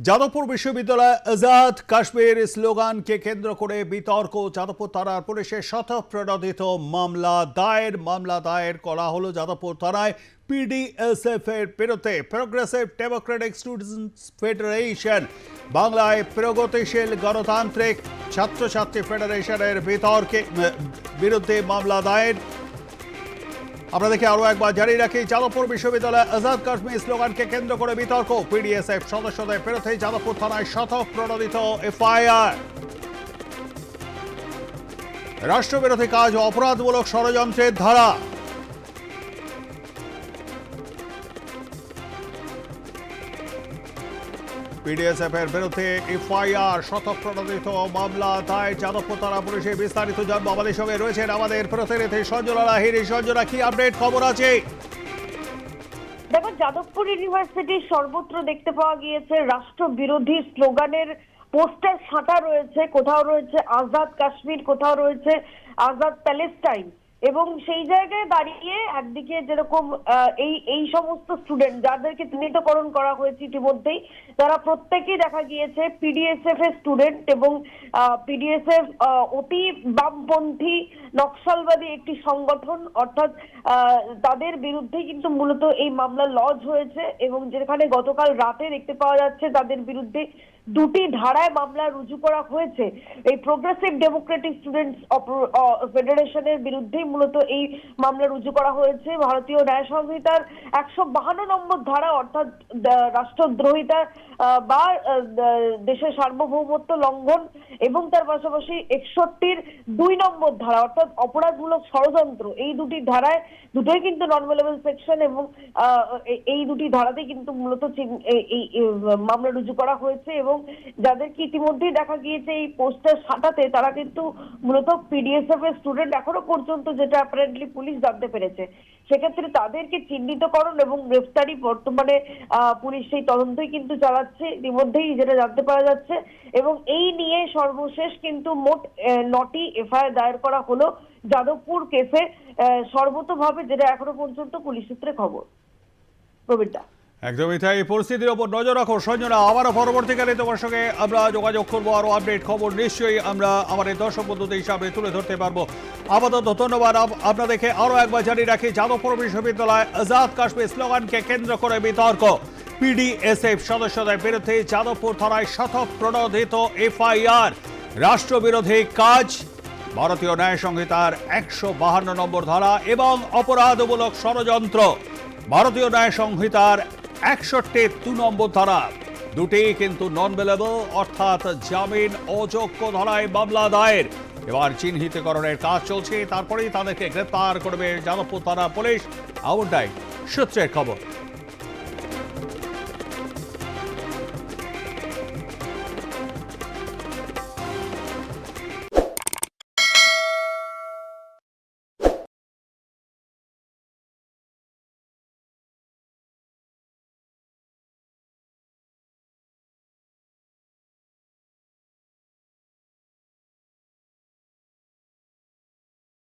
যাদবপুর বিশ্ববিদ্যালয় আজাদ কাশ্মীর স্লোগানকে কেন্দ্র করে বিতর্ক। যাদবপুর থানার পুলিশের শতপ্রণোদিত মামলা দায়ের। মামলা দায়ের করা হলো যাদবপুর থানায় পিডিএসএফ এর বিরুদ্ধে। প্রোগ্রেসিভ ডেমোক্রেটিক স্টুডেন্টস ফেডারেশন বাংলায় প্রগতিশীল গণতান্ত্রিক ছাত্রছাত্রী ফেডারেশনের বিতর্কে বিরুদ্ধে মামলা দায়ের। আপনাদেরকে আরও একবার জানিয়ে রাখি যাদবপুর বিশ্ববিদ্যালয়ে আজাদ কাশ্মীর স্লোগানকে কেন্দ্র করে বিতর্ক। পিডিএসএফ সদস্যদের বিরুদ্ধে যাদবপুর থানায় শতক প্রণোদিত এফআইআর। রাষ্ট্রবিরোধী কাজ অপরাধমূলক ষড়যন্ত্রের ধারা। পিডিএসএফ এর বিরুদ্ধে এফআইআর শতপ্রণোদিত মামলা দায় যাদবপুর থানা পুলিশের বিস্তারিত জানব আমাদের সঙ্গে রয়েছেন আমাদের প্রতিনিধি সঞ্জনা লাহিরি সঞ্জনা, কি আপডেট? খবর আছে? দেখো, যাদবপুর ইউনিভার্সিটির সর্বত্র দেখতে পাওয়া গিয়েছে রাষ্ট্রবিরোধী স্লোগানের পোস্টার সাঁটা রয়েছে, কোথাও রয়েছে আজাদ কাশ্মীর, কোথাও রয়েছে আজাদ প্যালেস্টাইন। এবং সেই জায়গায় দাঁড়িয়ে একদিকে যেরকম এই এই সমস্ত স্টুডেন্ট যাদেরকে চিহ্নিতকরণ করা হয়েছে ইতিমধ্যেই, তারা প্রত্যেকেই দেখা গিয়েছে পিডিএসএফ এর স্টুডেন্ট এবং পিডিএসএফ অতি বামপন্থী, নকশালবাদী একটি সংগঠন। অর্থাৎ তাদের বিরুদ্ধে কিন্তু মূলত এই মামলা লজ হয়েছে এবং যেখানে গতকাল রাতে দেখতে পাওয়া যাচ্ছে তাদের বিরুদ্ধে দুটি ধারায় মামলা রুজু করা হয়েছে। এই প্রোগ্রেসিভ ডেমোক্রেটিক স্টুডেন্টস ফেডারেশনের বিরুদ্ধেই মূলত এই মামলা রুজু করা হয়েছে। ভারতীয় ন্যায় সংহিতার একশো বাহান্ন নম্বর ধারা, অর্থাৎ রাষ্ট্রদ্রোহিতা বা দেশের সার্বভৌমত্ব লঙ্ঘন এবং তার পাশাপাশি একষট্টির দুই নম্বর ধারা, অর্থাৎ অপরাধমূলক ষড়যন্ত্র, এই দুটি ধারায় দুটোই কিন্তু নন লেভেল সেকশন এবং এই দুটি ধারাতে কিন্তু মূলত এই মামলা রুজু করা হয়েছে এবং যাদেরকে ইতিমধ্যেই দেখা গিয়েছে এই পোস্টার সাটাতে, তারা কিন্তু মূলত পিডিএসএফ এর স্টুডেন্ট এখনও পর্যন্ত যেটা অ্যাপারেন্টলি পুলিশ জানতে পেরেছে। সেক্ষেত্রে তাদেরকে চিহ্নিতকরণ এবং গ্রেফতারি বর্তমানে পুলিশ সেই তদন্তই কিন্তু চালাচ্ছে, ইতিমধ্যেই যেটা জানতে পারা যাচ্ছে। এবং এই নিয়ে সর্বশেষ কিন্তু মোট নটি এফআইআর দায়ের করা হলো যাদবপুর কেসে সর্বতভাবে যেটা এখনও পর্যন্ত পুলিশ সূত্রে খবর। প্রবীরদা। একদমই তাই পরিস্থিতির ওপর নজর রাখো সঞ্জনা আবারও পরবর্তীকালে তোমার সঙ্গে আমরা যোগাযোগ করব, আরও আপডেট খবর নিশ্চয়ই আমরা আমাদের দর্শক বন্ধুদের হিসাবে তুলে ধরতে পারব। আপাতত ধন্যবাদ। আপনাদেরকে আরও একবার জানিয়ে রাখি, যাদবপুর বিশ্ববিদ্যালয় আজাদ কাশ্মীর স্লোগানকে কেন্দ্র করে বিতর্ক। পিডিএসএফ সদস্যদের বিরুদ্ধে যাদবপুর থানায় শতক প্রণোদিত এফআইআর রাষ্ট্রবিরোধী কাজ, ভারতীয় ন্যায় সংহিতার একশো বাহান্ন নম্বর ধারা এবং অপরাধমূলক ষড়যন্ত্র। ভারতীয় ন্যায় সংহিতার একষট্টি দু নম্বর ধারা। দুটি কিন্তু নন বেলেবল অর্থাৎ জামিন অযোগ্য ধারায় মামলা দায়ের। এবার চিহ্নিতকরণের কাজ চলছে, তারপরেই তাদেরকে গ্রেপ্তার করবে যাদবপুর থানা পুলিশ। এমনটাই সূত্রের খবর।